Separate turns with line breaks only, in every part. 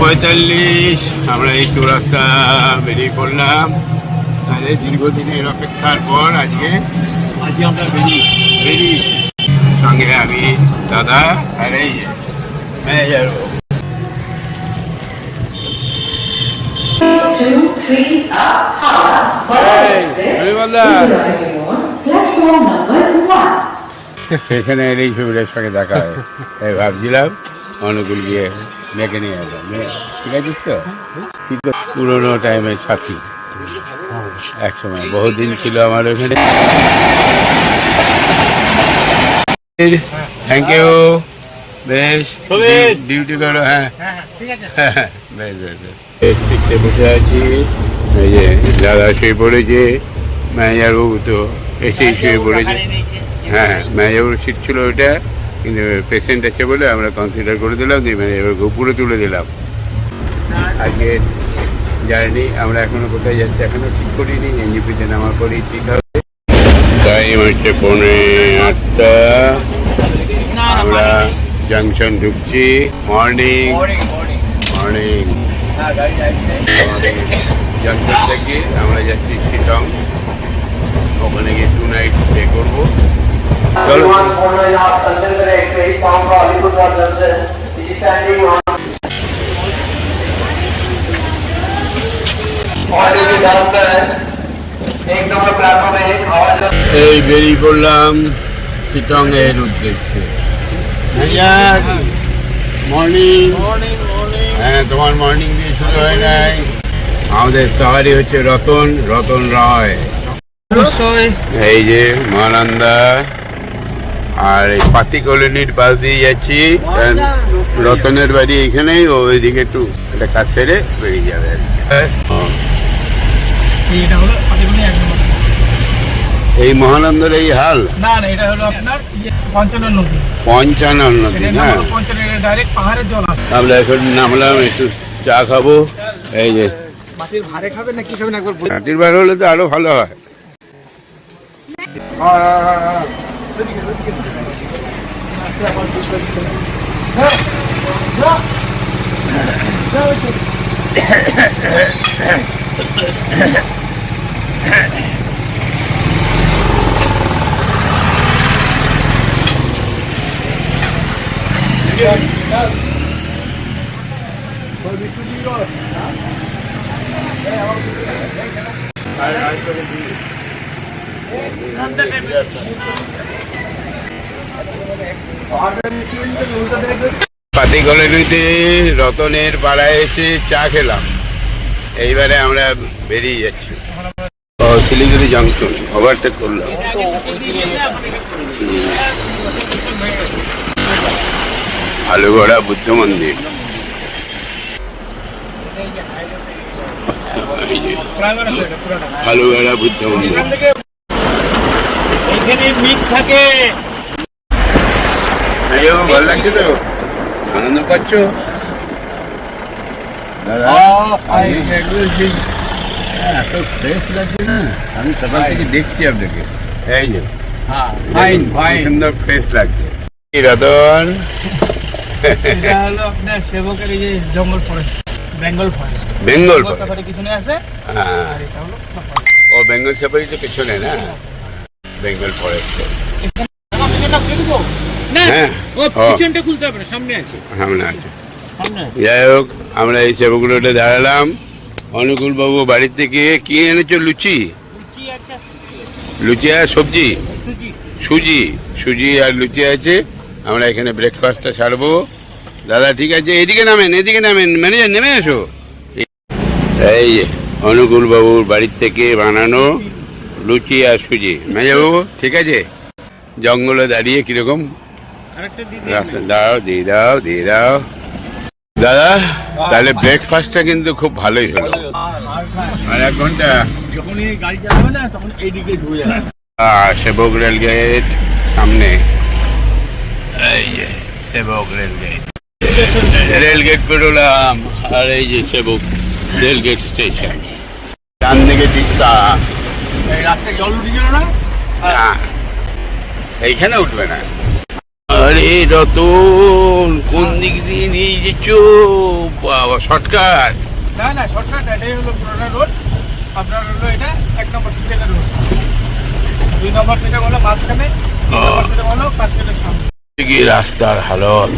পঁয়তাল্লিশ আমরা এই চৌরাস্তা বেরিয়ে পড়লাম। তাহলে দীর্ঘদিনের অপেক্ষার পর আজকে
আজকে আমরা বেরিয়ে
বেরিয়ে সঙ্গে আমি দাদা আর এই ম্যানেজার. সেখানে এলেই ছবিটার সঙ্গে দেখা হয়। তাই ভাবছিলাম অনুকূল গিয়ে মেকে নিয়ে মেয়ে, ঠিক আছে তো? কি তো পুরোনো টাইমের সাথী। এক সময় বহুদিন ছিল আমার ওখানে থ্যাংক ইউ বেশ। ডিউটি করো হ্যাঁ। বেশ বেশ বেশ। বেশ সিটে বসে আছি। এই যে দাদা শুয়ে পড়েছে ম্যানেজার বাবু তো এসেই শুয়ে পড়েছে। হ্যাঁ ম্যানেজার সিট ছিল ওইটা। পেশেন্ট আছে বলে আমরা কনসিডার করে দিলাম দিয়ে ম্যানেজারকে উপরে তুলে দিলাম। আজকে জার্নি আমরা এখনও কোথায় যাচ্ছি এখনও ঠিক করিনি এনজিপিতে নামার পরেই ঠিক হবে। টাইম হচ্ছে পৌনে আটটা। আমরা জাংশন ঢুকছি। মর্নিং মর্নিং জাংশন থেকে আমরা যাচ্ছি শিলং ওখানে গিয়ে টু নাইট স্টে করব। এই বেরিয়ে পড়লাম চিটং এর উদ্দেশ্যে মর্নিং হ্যাঁ তোমার মর্নিং দিয়ে শুরু হয় নাই। আমাদের সবারই হচ্ছে রতন রতন রায়।
অবশ্যই।
এই যে মহানন্দা আর এই পাতি কলোনির পাশ দিয়ে যাচ্ছি। রতনের বাড়ি এখানেই ও ওইদিকে একটু একটা কাজ সেরে বেরিয়ে যাবে
নম্বর।
এই মহানন্দার এই হাল?
না না এটা হলো আপনার ইয়ে, নদী।
পঞ্চান্ন নদী না
হলো ডাইরেক্ট পাহাড়ের জল আসে
আমরা এখন নামলাম একটু চা খাব। এই যে।
মাটির ভারে খাবেন না কি খাবেন একবার।
হাতির হলে তো আরও ভালো হয়। পাতি কলোনিতে রতনের পাড়ায় এসে চা খেলাম। এইবারে আমরা বেরিয়ে যাচ্ছি। শিলিগুড়ি জংশন ওভারটেক করলাম। আলুগড়া বুদ্ধ মন্দির। আলুগড়া বুদ্ধ মন্দির।
এখান মিট থাকে।
ভালো লাগছে তো? আনন্দ পাচ্ছ? দাদা আজকে একদম সেই এত ফ্রেশ লাগছে না? আমি সকাল থেকে দেখছি আপনাকে। এই যে।
ফাইন
কি সুন্দর ফ্রেশ লাগছে। রতন।
এটা হলো আপনার সেবকের এই যে জঙ্গল forest Bengal
forest
Bengal safari পিছনে আছে
হ্যাঁ।
আর এটা হলো
ও বেঙ্গল সাফারি তো পেছনে না? বেঙ্গল ফরেস্ট হ্যাঁ যাই হোক আমরা এই সেবগুলোতে দাঁড়ালাম। অনুকূল বাবু বাড়ির থেকে কি এনেছো লুচি?
লুচি
আর সবজি?
সুজি।
সুজি। সুজি আর লুচি আছে। আমরা এখানে ব্রেকফাস্টটা ছাড়বো দাদা ঠিক আছে এদিকে নামেন এদিকে নামেন। ম্যানেজার নেমে এসো। এই অনুকূল বাবুর বাড়ির থেকে বানানো লুচি আর সুজি। ম্যানেজার বাবু ঠিক আছে? জঙ্গলে দাঁড়িয়ে কীরকম? দাও দিয়ে দাও দিয়ে দাও দাদা তাহলে ব্রেকফাস্টটা কিন্তু খুব ভালোই হলো। আর এক ঘণ্টা।
যখনই গাড়ি চালাবে না তখন এইদিকে ঢুকে যাবে।
সেবক রেল গেট সামনে। এই যে Sevoke rail gate. Rail gate পেরোলাম। আর এই যে সেবক রেল গেট স্টেশন। ডান দিকে তিস্তা।
রাস্তায় জল উঠে গেল না
এইখানে উঠবে না। আরে রতন কোন দিক দিয়ে নিয়ে যাচ্ছ বাবা শর্টকাট।
না না শর্টকাট এটাই হলো পুরোনো রোড। আপনার হলো এটা এক নম্বর সিটের রোড। দুই নম্বর সিটে হলো মাঝখানে সিটে হলো পাশের সামনে।
কি রাস্তার হালত।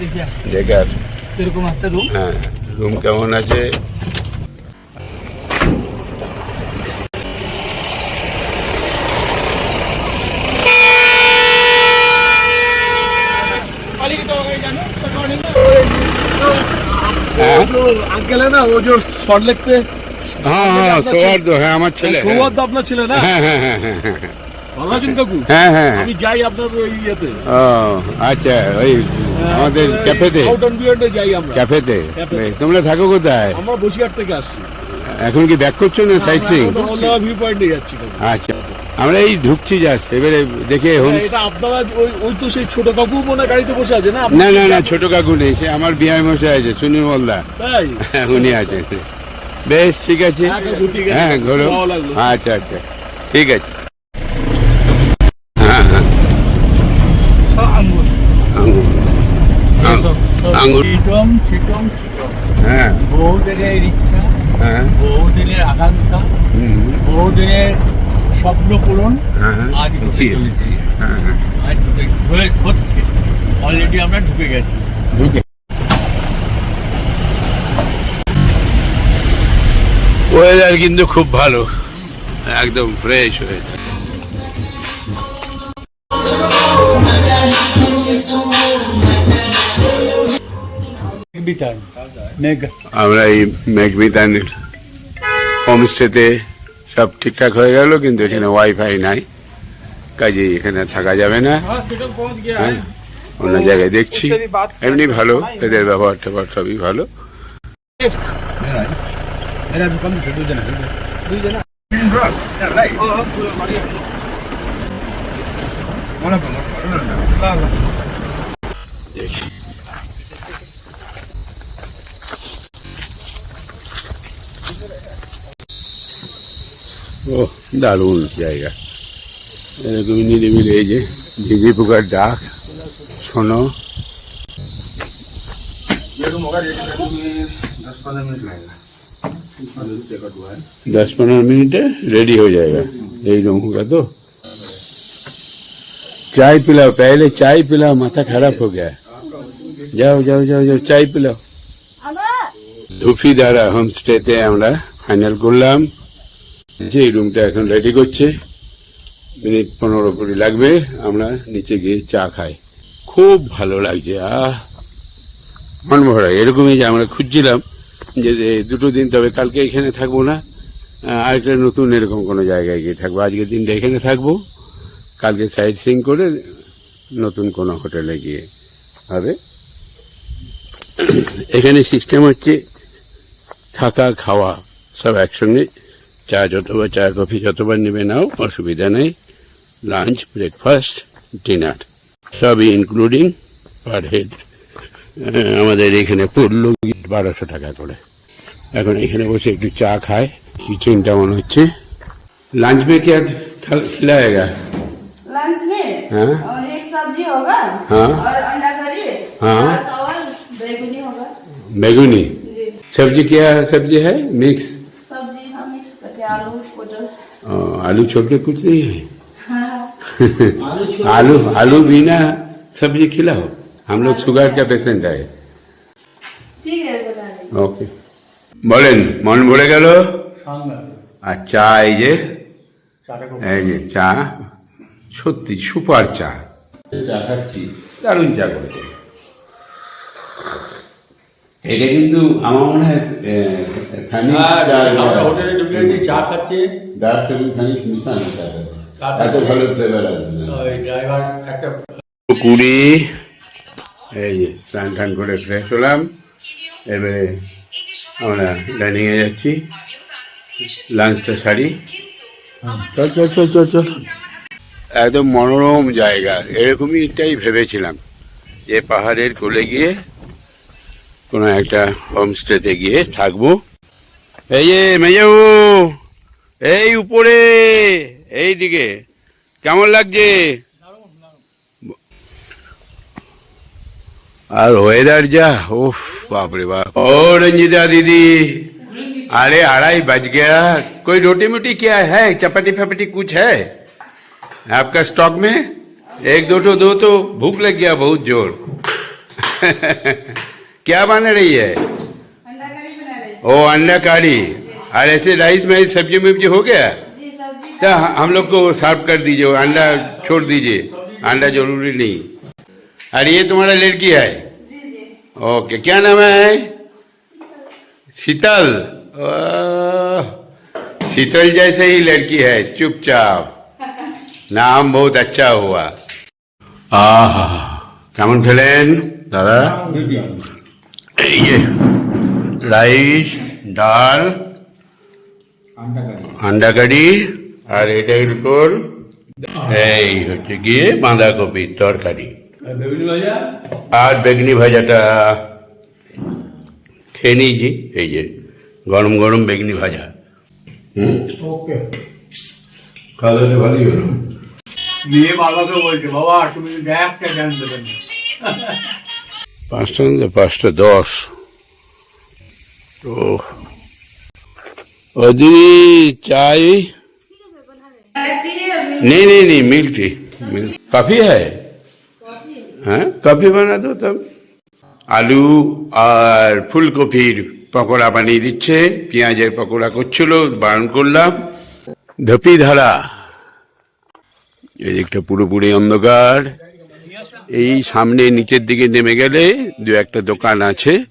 দেখে আসি।
দেখে আসো।
এরকম আছে রুম?
হ্যাঁ রুম কেমন আছে? হ্যাঁ। হ্যাঁ, হ্যাঁ, হ্যাঁ আমার ছেলে হ্যাঁ।, হ্যাঁ। হ্যাঁ হ্যাঁ হ্যাঁ হ্যাঁ হ্যাঁ।
আমি যাই আপনার ওই ইয়েতে।
আচ্ছা ওই আমাদের তোমরা থাকো কোথায়?
আমরা বসিরহাট থেকে আসছি।
এখন কি ব্যাক করছ না সাইড সিং
ভিউ
আচ্ছা। আমরা এই ঢুকছি জাস্ট এবারে দেখে
হ্যাঁ, আপনারা ওই তো সেই ছোট কাকু মনে গাড়িতে বসে আছে না?
না না না ছোট কাকু নেই সে আমার বিয়ায় মশাই আছে সুনীল মোল্লা
তাই?
হ্যাঁ, উনি আছে সে। বেশ ঠিক আছে?
হ্যাঁ।
হ্যাঁ ঘোরো। আচ্ছা আচ্ছা ঠিক আছে। হ্যাঁ হ্যাঁ।
আঙ্গুর।
আঙ্গুর। হ্যাঁ।
বহুদিনের ইচ্ছা বহুদিনের আকাঙ্ক্ষা বহুদিনের স্বপ্ন পূরণ আজ হতে চলেছে আজ হয়ে হচ্ছে অলরেডি আমরা ঢুকে গেছি।
ঢুকে। ওয়েদার কিন্তু খুব ভালো। একদম ফ্রেশ হয়েছে আমরা এই মেঘমিতানের হোমস্টেতে সব ঠিকঠাক হয়ে গেল কিন্তু এখানে ওয়াইফাই নাই। কাজে এখানে থাকা যাবে না।
হ্যাঁ
হ্যাঁ অন্য জায়গায় দেখছি। এমনি ভালো এদের ব্যবহার ট্যাবহার সবই ভালো। ও দারুণ জায়গা এরকম নিরিবিলি এই যে ঝিঝি পোকার ডাক শোনো दस पंद्रह मिनट है रेडी हो जाएगा यही रूम होगा तो चाय पिलाओ पहले चाय पिलाओ माथा खराब हो गया है जाओ जाओ जाओ जाओ चाय पिलाओ ধুফি দ্বারা হোমস্টেতে আমরা ফাইনাল করলাম যে রুমটা এখন রেডি করছে, মিনিট পনেরো কুড়ি লাগবে, আমরা নিচে গিয়ে চা খাই। খুব ভালো লাগছে, আহ! মন ভরা এরকমই যে আমরা খুঁজছিলাম যে দুটো দিন, তবে কালকে এখানে থাকব না আরেকটা নতুন এরকম কোনো জায়গায় গিয়ে থাকব। আজকের দিনটা এখানে থাকব, কালকে সাইট সিং করে নতুন কোনো হোটেলে গিয়ে হবে। এখানে সিস্টেম হচ্ছে থাকা, খাওয়া, সব একসঙ্গে চা যতবার চা কফি যতবার নেবে নাও অসুবিধা নেই লাঞ্চ ব্রেকফাস্ট ডিনার সবই ইনক্লুডিং পার হেড আমাদের এখানে পড়লো বারোশো টাকা করে এখন এখানে বসে একটু চা খায় কিচেনটা মনে হচ্ছে লাঞ্চ में क्या खिल- खिलाएगा
लंच में
हाँ?
और एक सब्जी होगा
हाँ?
और अंडा करी
हाँ?
दाल चावल बैगनी होगा
बेगुनी
जी
सब्जी क्या सब्जी है मिक्स
आलू पोटल
अ, आलू छोड़ के कुछ नहीं है
हाँ
आलू आलू बिना सब्जी खिलाओ हम लोग शुगर का पेशेंट है
ठीक है बता देंगे
ওকে বলেন মন ভরে গেল আর চা এই যে এই যে চা সত্যি সুপার চা চা খাচ্ছি দারুণ চা করেছে এটা কিন্তু আমার মনে হয় চা খাচ্ছি। দাস থেকে খানিক মিশানো এত ভালো ফ্লেভার আসবে কুড়ি এই যে স্নান টান করে ফ্রেশ হলাম। এবারে আমরা ডাইনিংয়ে যাচ্ছি। লাঞ্চটা সারি। চল চল চল চল চল। একদম মনোরম জায়গা। এরকমই এটাই ভেবেছিলাম। যে পাহাড়ের কোলে গিয়ে কোনো একটা হোমস্টেতে গিয়ে থাকবো এই যে মেজাবু এই উপরে এই দিকে কেমন লাগছে আর ওয়েদার যা उफ बाप रे बाप ओ रंजिता दीदी अरे अढ़ाई बज गया कोई रोटी मोटी क्या है चपाटी फपाटी कुछ है आपका स्टॉक में एक दो तो दो तो भूख लग गया बहुत जोर क्या बन रही है
अंडा करी बना रहे
ओ अंडा कड़ी और ऐसे राइस में सब्जी मिब्जी हो गया
जी सब्जी
तो हम लोग को सर्व कर दीजिए अंडा छोड़ दीजिए अंडा जरूरी नहीं और ये तुम्हारा लड़की है
जी जी
ओके क्या नाम है शीतल ओह, शीतल जैसे ही लड़की है चुपचाप नाम बहुत अच्छा हुआ आहा কেমন খেলেন দাদা এই যে রাইস ডাল আন্ডা কারি আর এটার উপর এই হচ্ছে গিয়ে বাঁধাকপির তরকারি। আর বেগনি ভাজাটা খেয়ে নিয়েছি এই যে গরম গরম বেগনি ভাজা। হুম?
ওকে।
খাওয়া ভালোই হলো।
মেয়ে বাবাকে বলছে বাবা তুমি একটা জ্ঞান দেবেন না।
পাঁচটা না পাঁচটা দশ ও ओदी चाय नहीं नहीं नहीं मिल्क टी मिल्क कॉफी है हाँ कॉफी बना दो तब আলু আর ফুলকপির পকোড়া বানিয়ে দিচ্ছে পেঁয়াজের পকোড়া করছিল বারণ করলাম ধপি ধারা এই দিকটা পুরোপুরি অন্ধকার এই সামনে নিচের দিকে নেমে গেলে দু একটা দোকান আছে।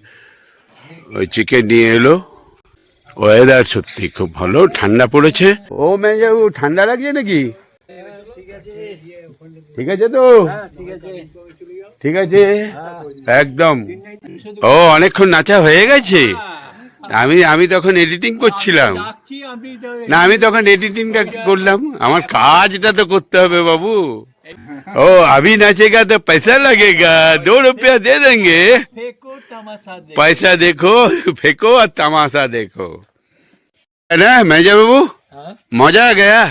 ওই চিকেন নিয়ে এলো। ওয়েদার সত্যি খুব ভালো ঠান্ডা পড়েছে। ও মেজাবু ঠান্ডা লাগছে নাকি? ঠিক আছে তো? ঠিক আছে। একদম। ও অনেকক্ষণ নাচা হয়ে গেছে। আমি আমি তখন এডিটিং করছিলাম। না আমি তখন এডিটিংটা করলাম। আমার কাজটা তো করতে হবে বাবু। ओ अभी नाचेगा तो पैसा लगेगा दो रुपया दे देंगे पैसा देखो फेंको और तमाशा देखो है ना मैजा बाबू मजा आ गया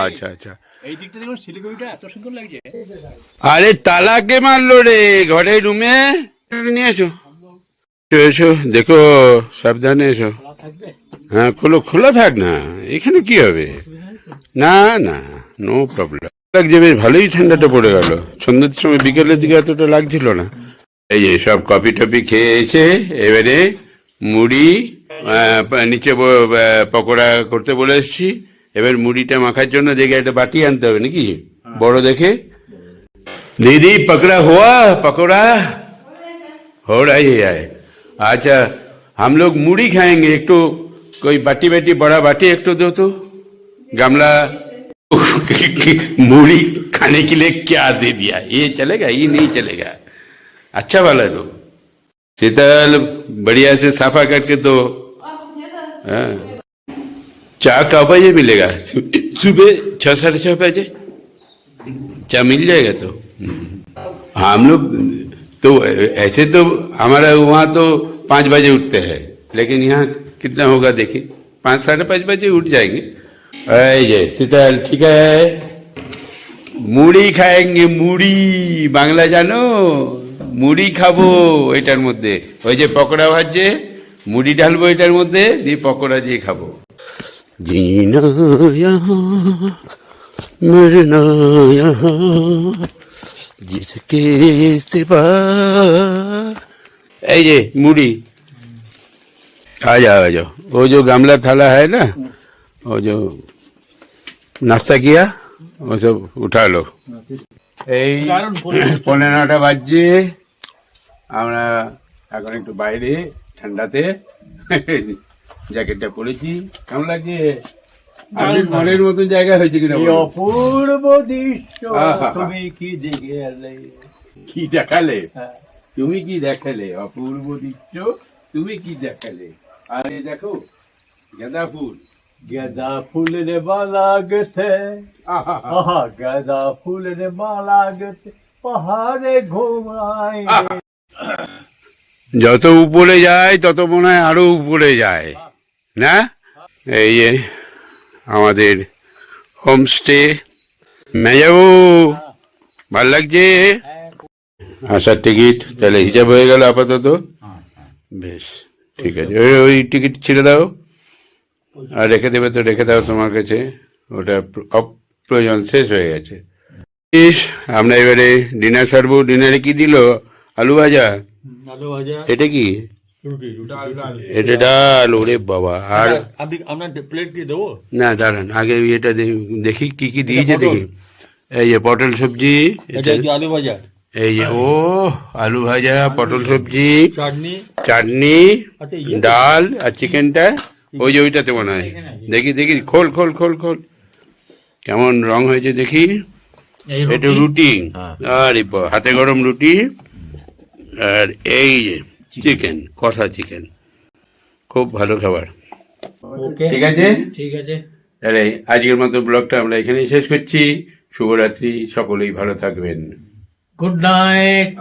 अच्छा अच्छा
এই দিকটা দেখুন শিলিগুড়িটা এত সুন্দর লাগছে
আরে তালা কে মারলো রে ঘরে রুমে নিয়ে এসো এসো, এসো দেখো সাবধানে এসো হ্যাঁ খোলো খোলা থাক না এখানে কি হবে না না নো প্রবলেম লাগছে বেশ ভালোই ঠান্ডাটা পড়ে গেল সন্ধ্যের সময় বিকেলের দিকে এতটা লাগছিল না এই যে সব কফি টফি খেয়ে এসে এবারে মুড়ি আহ, প- নিচে ব- আহ, পকোড়া করতে বলে এসছি এবার মুড়িটা মাখার জন্য দেখে একটা বাটি আনতে হবে নাকি বড় দেখে दीदी पकड़ा हुआ पकौड़ा हो रही है अच्छा हम लोग मूढ़ी खाएंगे एक तो कोई बाटी बाटी बड़ा बाटी एक तो दो तो गमला मूढ़ी खाने के लिए क्या दे दिया? ये चलेगा, ये नहीं चलेगा। अच्छा वाला दो शीतल, बढ़िया से साफा करके तो हाँ। चाय कब बजे मिलेगा। सुबह छह साढ़े छह बजे? चाय मिल जाएगा तो। हम लोग तो ऐसे तो हमारा वहाँ तो पाँच बजे उठते हैं, लेकिन यहाँ कितना होगा देखिए? पाँच साढ़े पाँच बजे उठ जाएँगे। এই যে শীতল ঠিক মুড়ি খায় মুড়ি বাংলা জানো? মুড়ি খাব এটার মধ্যে। ওই যে পকোড়া ভাজছে মুড়ি ঢালবো এটার মধ্যে দিয়ে পকোড়া দিয়ে খাব। এই যে মুড়ি। आ যাও आ যে গামলা থালা হয় না? वो जो নাস্তা কিয়া? ওসব উঠালো। এই পনেরো নটা বাজছে। আমরা এখন একটু বাইরে ঠান্ডাতে। জ্যাকেটটা পরেছি। কেমন লাগছে? আমি মনের মতো জায়গা হয়েছে কিনা
অপূর্ব দৃশ্য। তুমি কি দেখে
কি দেখালে?
হ্যাঁ।
তুমি কি দেখালে? অপূর্ব দৃশ্য। তুমি কি দেখালে? আরে দেখো গাঁদা ফুল।
গেদা ফুলের মালা গেছে
আহা
গেদা ফুলের মালা গেছে পাহাড়ে ঘুমায়।
যত উপরে যায় তত মনে হয় আরও উপরে যায়। না? এই যে আমাদের হোমস্টে। মেজাবু ভালো লাগছে? আসার টিকিট তাহলে হিসাব হয়ে গেল আপাতত। বেশ ঠিক আছে। ওই ওই টিকিট ছেড়ে দাও। আর রেখে দেবে তো রেখে দাও তোমার কাছে। ওটা প্র- অপ্রয়োজন শেষ হয়ে গেছে। ইস, আমরা এবারে ডিনার সারবো। ডিনারে কি দিল? আলু ভাজা?
আলু ভাজা।
এটা কি? এটা ডাল ওরে বাবা। আর
আপনি আপনার প্লেট কি দেবো?
না দাঁড়ান। আগে এটা দেখি কি কি দিয়েছে দেখি। এই যে পটল সবজি
এটা
এটা
আলু ভাজা?
এই যে ও আলু ভাজা পটল সবজি
চাটনি।
চাটনি
আচ্ছা ইয়ে
ডাল আর চিকেনটা ওই যে ওইটাতে মনে হয় দেখি দেখি খোল খোল খোল খোল। কেমন রং হয়েছে দেখি। এটা রুটি। আরে বা- হাতে গরম রুটি। আর এই চিকেন কষা চিকেন। খুব ভালো খাবার। ঠিক আছে?
ঠিক আছে।
তাহলে আজকের মতো ব্লগটা আমরা এখানেই শেষ করছি। শুভরাত্রি সকলেই ভালো থাকবেন।
Good night.